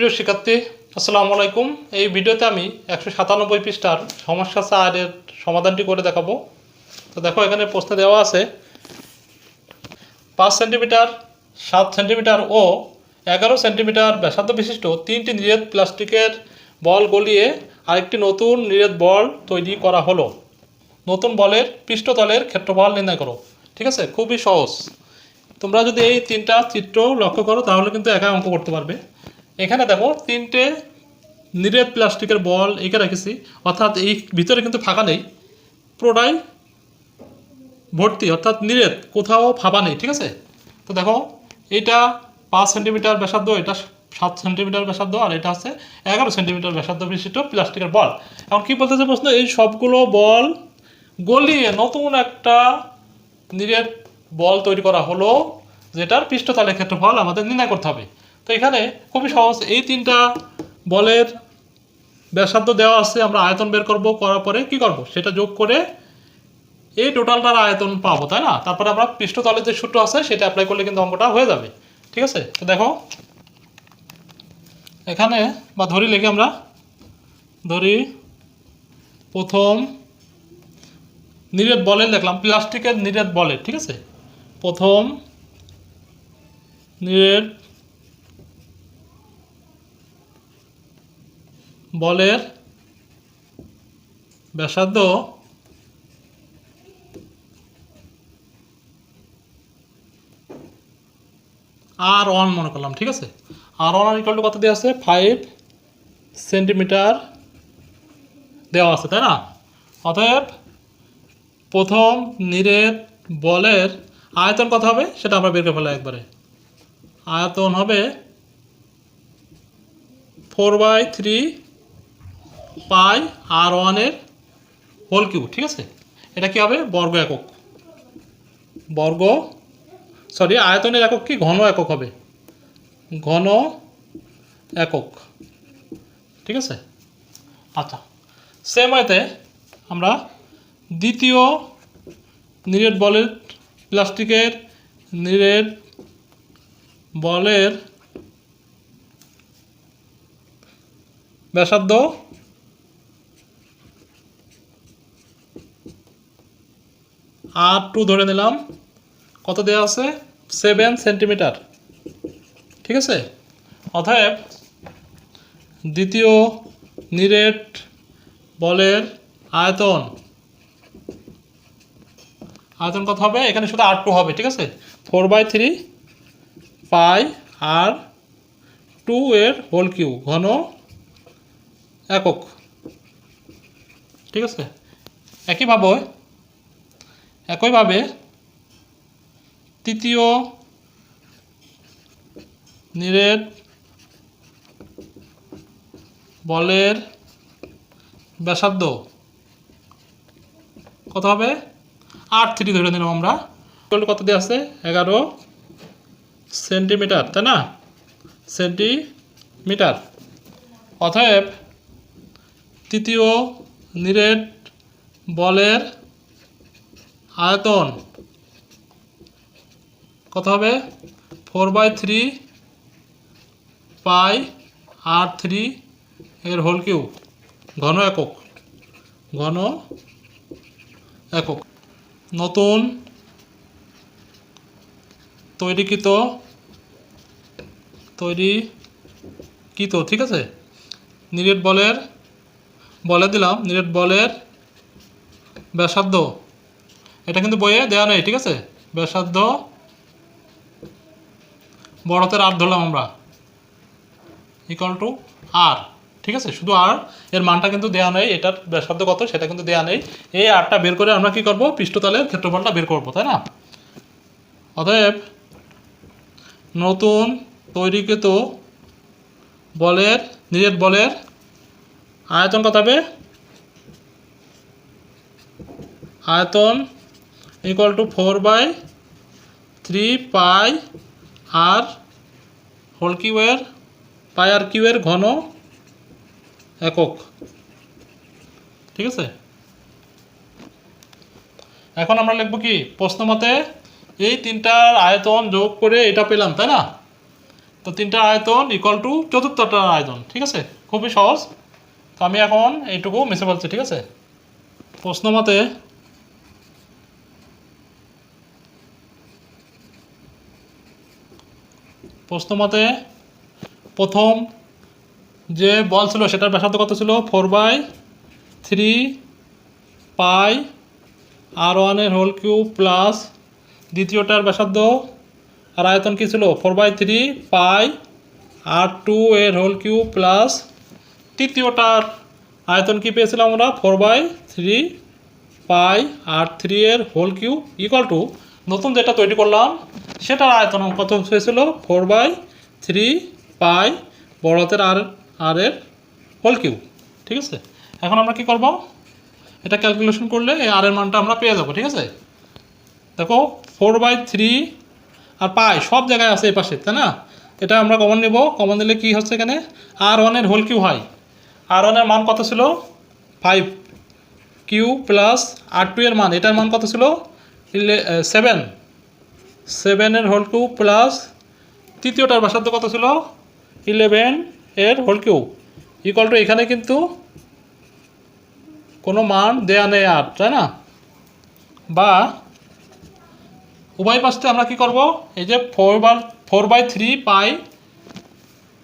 প্রিয় শিক্ষার্থী, আসসালামু আলাইকুম। এই ভিডিওতে আমি একশো সাতানব্বই পৃষ্ঠার সমস্যা চারের সমাধানটি করে দেখাবো। তো দেখো, এখানে প্রশ্ন দেওয়া আছে, পাঁচ সেন্টিমিটার, সাত সেন্টিমিটার ও এগারো সেন্টিমিটার ব্যাসার্ধ বিশিষ্ট তিনটি নিরেট প্লাস্টিকের বল গলিয়ে আরেকটি নতুন নিরেট বল তৈরি করা হলো। নতুন বলের পৃষ্ঠতলের ক্ষেত্রফল নির্ণয় করো। ঠিক আছে? খুবই সহজ। তোমরা যদি এই তিনটা চিত্র লক্ষ্য করো, তাহলে কিন্তু একা অঙ্ক করতে পারবে। এখানে দেখো তিনটে নিরেট প্লাস্টিকের বল এঁকে রেখেছি। অর্থাৎ এই ভিতরে কিন্তু ফাঁকা নেই। পুরোটাই ভর্তি, অর্থাৎ নিরেট, কোথাও ফাঁপা নেই, ঠিক আছে? তো দেখো, এইটা পাঁচ সেন্টিমিটার ব্যাসার্ধ, এটা সাত সেন্টিমিটার ব্যাসার্ধ, আর এটা হচ্ছে এগারো সেন্টিমিটার ব্যাসার্ধ বিশিষ্ট প্লাস্টিকের বল। এখন কী বলতেছে প্রশ্ন? এই সবগুলো বল গলিয়ে নতুন একটা নিরেট বল তৈরি করা হলো, যেটার পৃষ্ঠতলের ক্ষেত্রফল আমাদের নির্ণয় করতে হবে। তো এখানে খুবই সহজ। এই তিনটা বলের ব্যাসার্ধ দেওয়া আছে, আমরা আয়তন বের করব, করার পরে কি করব? সেটা যোগ করে এই টোটালটার আয়তন পাবো, তাই না? তারপরে আমরা পৃষ্ঠতলের যে সূত্র আছে, সেটা অ্যাপ্লাই করলে কিন্তু অঙ্কটা হয়ে যাবে। ঠিক আছে? তো দেখো, এখানে বা ধরি লিখে আমরা, ধরি প্রথম নিরেট বলের লিখলাম, প্লাস্টিকের নিরেট বলের, ঠিক আছে? প্রথম নিরেট বলের ব্যাসার্ধ আর ওয়ান মনে করলাম, ঠিক আছে? আর ওয়ান ইকাল টু কত দেওয়া আছে? ফাইভ সেন্টিমিটার দেওয়া আছে, তাই না? অতএব প্রথম নিরেট বলের আয়তন কত হবে? সেটা আমরা বের করে ফেলা একবারে। আয়তন হবে four by three pi r ওয়ানের হোল কিউ ঠিক আছে? এটা কি হবে? বর্গ একক। বর্গ সরি আয়তনের একক কি? ঘন একক হবে। ঘন একক। ঠিক আছে? আচ্ছা সেম ওয়েতে আমরা দ্বিতীয় নিরেট বলের প্লাস্টিকের নিরেট বলের ব্যাসার্ধ আর টু ধরে নিলাম, কত দেওয়া আছে? সেভেন সেন্টিমিটার ঠিক আছে? অতএব দ্বিতীয় নিরেট বলের আয়তন আয়তন কত হবে? এখানে শুধু আর টু হবে, ঠিক আছে? Four by three pi r two এর হোল কিউ ঘন একক। ঠিক আছে? একইভাবে একইভাবে তৃতীয় নিরেট বলের ব্যাসার্ধ কত হবে? আট থ্রি ধরে নিলাম আমরা। কত দিয়ে আছে? এগারো সেন্টিমিটার, তাই না? সেন্টিমিটার। অতএব তৃতীয় নিরেট বলের আয়তন। কত হবে? Four by three pi r three এর হোল কিউ ঘন একক। ঘন একক। নতুন তৈরিকৃত তৈরিকৃত, ঠিক আছে? নিরেট বলের, বলে দিলাম, নিরেট বলের ব্যাসার্ধ। এটা কিন্তু বইয়ে দেওয়া নেই, ঠিক আছে? ব্যাসার্ধ বড়তের আর ধরলাম আমরা। ইকাল টু আর ঠিক আছে? শুধু আর এর মানটা কিন্তু দেওয়া নেই, এটার ব্যাসার্ধ কত সেটা কিন্তু দেওয়া নেই। এই আরটা বের করে আমরা কি করব? পৃষ্ঠতলের ক্ষেত্রফলটা বের করব, তাই না? অতএব নতুন তৈরিকৃত বলের, নিজের বলের আয়তন কত হবে? আয়তন equal to four by three pi r whole কিউয়ের pi r কিউয়ের ঘন একক। ঠিক আছে? এখন আমরা লিখব কি? প্রশ্ন মতে এই তিনটার আয়তন যোগ করে এটা পেলাম, তাই না? তো তিনটা আয়তন ইকুয়াল টু চতুর্থটার আয়তন, ঠিক আছে? খুবই সহজ। তো আমি এখন এইটুকু মিশে বলছি ঠিক আছে? প্রশ্ন মতে প্রশ্ন মতে প্রথম যে বল ছিল সেটার ব্যাসার্ধ কত ছিল? Four by three pi r ওয়ানের হোল কিউব প্লাস দ্বিতীয়টার ব্যাসার্ধ আর আয়তন কী ছিল? Four by three pi r two এর হোল কিউব প্লাস তৃতীয়টার আয়তন কি পেয়েছিলাম আমরা? Four by three pi r three এর হোল কিউব ইকুয়াল টু নতুন যেটা তৈরি করলাম, সেটার আয়তন কত হয়েছিল? ফোর বাই থ্রি পাই বড় হাতের আর আর এর হোল কিউ ঠিক আছে? এখন আমরা কি করব? এটা ক্যালকুলেশন করলে এই আর এর মানটা আমরা পেয়ে যাব, ঠিক আছে? দেখো, four by three r pi সব জায়গায় আছে এই পাশে, তাই না? এটা আমরা কমন নেব। কমন নিলে কি হচ্ছে এখানে? আর ওয়ানের হোল কিউ হয়। আর ওয়ানের মান কত ছিল? Five cube plus r two এর মান। এটার মান কত ছিল? সেভেন সেভেনের হোল কিউ প্লাস তৃতীয়টার ব্যাসার্ধ কত ছিল? ইলেভেন এর হোল কিউ ইকুয়াল টু এখানে কিন্তু কোনো মান দেয়া নেই আর, তাই না? বা উভয় পাশে আমরা কি করব? এই যে ফোর বার ফোর বাই থ্রি পাই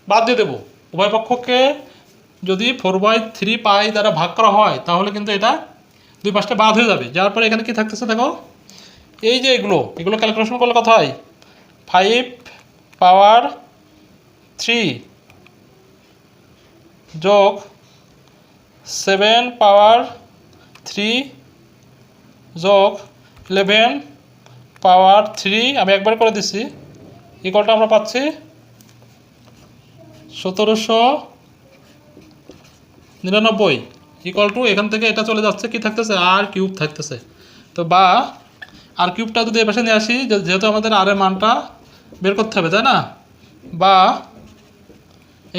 বাদ দিয়ে দেবো। উভয় পক্ষকে যদি ফোর বাই থ্রি পাই দ্বারা ভাগ করা হয়, তাহলে কিন্তু এটা দুই পাশটা বাদ হয়ে যাবে। যার পরে এখানে কি থাকতেছে দেখো? এই যে এগুলো এগুলো ক্যালকুলেশন করলে কত হয়? ফাইভ পাওয়ার থ্রি যোগ সেভেন পাওয়ার থ্রি যোগ ইলেভেন পাওয়ার থ্রি আমি একবার করে দিচ্ছি ইকলটা আমরা পাচ্ছি সতেরোশো নিরানব্বই। ইকল টু এখান থেকে এটা চলে যাচ্ছে, কি থাকতেছে? আর কিউব থাকতেছে। তো বা আর কিউবটা যদি এপাশে নিয়ে আসি যেহেতু আমাদের আর এর মানটা বের করতে হবে, তাই না? বা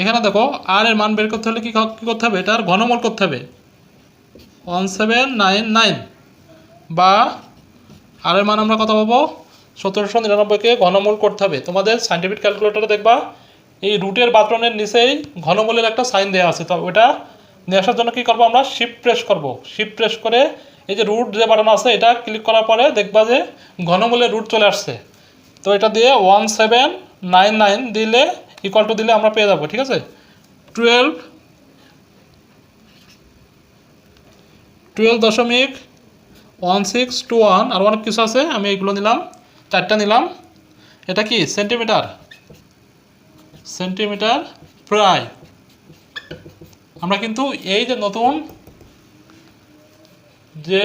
এখানে দেখো আর এর মান বের করতে হলে কী কী করতে হবে? এটার ঘনমূল করতে হবে। One seven nine nine. বা আর এর মান আমরা কত পাবো? সতেরোশো নিরানব্বইকে ঘনমূল করতে হবে। তোমাদের সাইন্টিফিক ক্যালকুলেটরে দেখবা, এই রুটের বাটনের নিচেই ঘনমূলের একটা সাইন দেওয়া আছে। তো ওটা নিয়ে আসার জন্য কী করব আমরা? শিপ প্রেস করব। শিপ প্রেস করে এই যে রুট যে বাটন আছে, এটা ক্লিক করার পরে দেখবা যে ঘনমূলের রুট চলে আসছে। তো এটা দিয়ে ওয়ান সেভেন নাইন নাইন দিলে ইকুয়াল টু দিলে আমরা পেয়ে যাব, ঠিক আছে? টুয়েলভ টুয়েলভ দশমিক ওয়ান সিক্স টু ওয়ান আর অনেক কিছু আছে, আমি এগুলো নিলাম, চারটা নিলাম। এটা কি? সেন্টিমিটার সেন্টিমিটার প্রায়। আমরা কিন্তু এই যে নতুন যে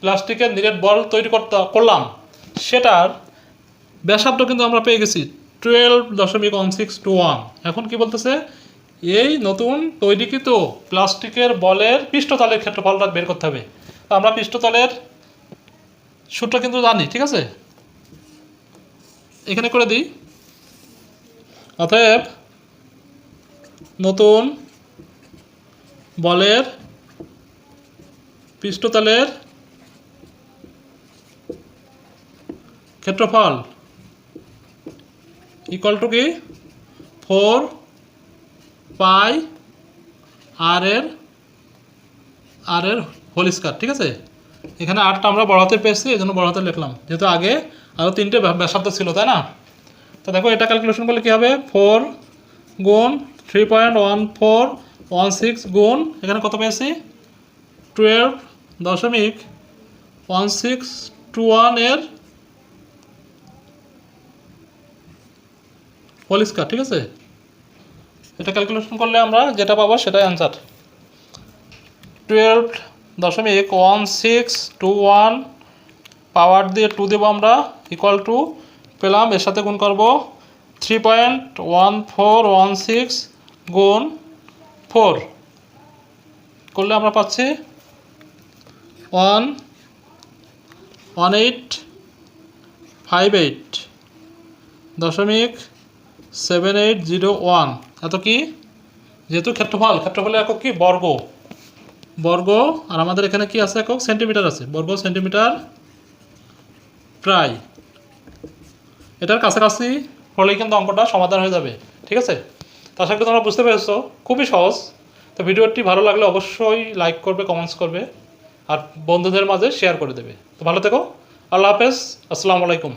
প্লাস্টিকের নিরেট বল তৈরি করতে, করলাম, সেটার ব্যাসার্ধ কিন্তু আমরা পেয়ে গেছি টুয়েলভ দশমিক ওয়ান সিক্স টু ওয়ান এখন কি বলতেছে? এই নতুন তৈরিকৃত প্লাস্টিকের বলের পৃষ্ঠতলের ক্ষেত্রফলটা বের করতে হবে। আমরা পৃষ্ঠতলের সূত্র কিন্তু জানি, ঠিক আছে? এখানে করে দিই। অতএব নতুন বলের পৃষ্ঠতলের ক্ষেত্রফল ইকুয়াল টু কি? ফোর পাই আর এর আর এর হোল স্কয়ার ঠিক আছে? এখানে আটটা আমরা বড় হাতে পেয়েছি, এই জন্য বড় হাতে লিখলাম। যেহেতু আগে আরও তিনটে ব্যাস- ব্যাসার্ধ ছিল, তাই না? তো দেখো, এটা ক্যালকুলেশন করলে কী হবে? ফোর গুণ three point one four one six গুণ, এখানে কত পেয়েছি? টুয়েলভ দশমিক ওয়ান সিক্স টু ওয়ানের হোল ঠিক আছে? এটা ক্যালকুলেশন করলে আমরা যেটা পাবো সেটাই অ্যান্সার টুয়েলভ দশমিক one six two one power দিয়ে টু দেবো আমরা ইকুয়াল টু পেলাম, এর সাথে গুণ করব three point one four one six গুণ ফোর করলে আমরা পাচ্ছি one one eight, five eight, দশমিক সেভেন এইট জিরো ওয়ান। এত কি? যেহেতু ক্ষেত্রফল, ক্ষেত্রফলের একক কি? বর্গ। বর্গ, আর আমাদের এখানে কি আছে একক? সেন্টিমিটার আছে। বর্গ, সেন্টিমিটার প্রায়। এটার কাছাকাছি হলেই কিন্তু অঙ্কটা সমাধান হয়ে যাবে। ঠিক আছে? তো সাথে তোমরা বুঝতে পেরেছ। খুবই সহজ। তো ভিডিওটি ভালো লাগলে অবশ্যই লাইক করবে কমেন্টস করবে। আর বন্ধুদের মাঝে শেয়ার করে দেবে। তো ভালো থেকো। আল্লাহ হাফেজ। আসসালামু আলাইকুম।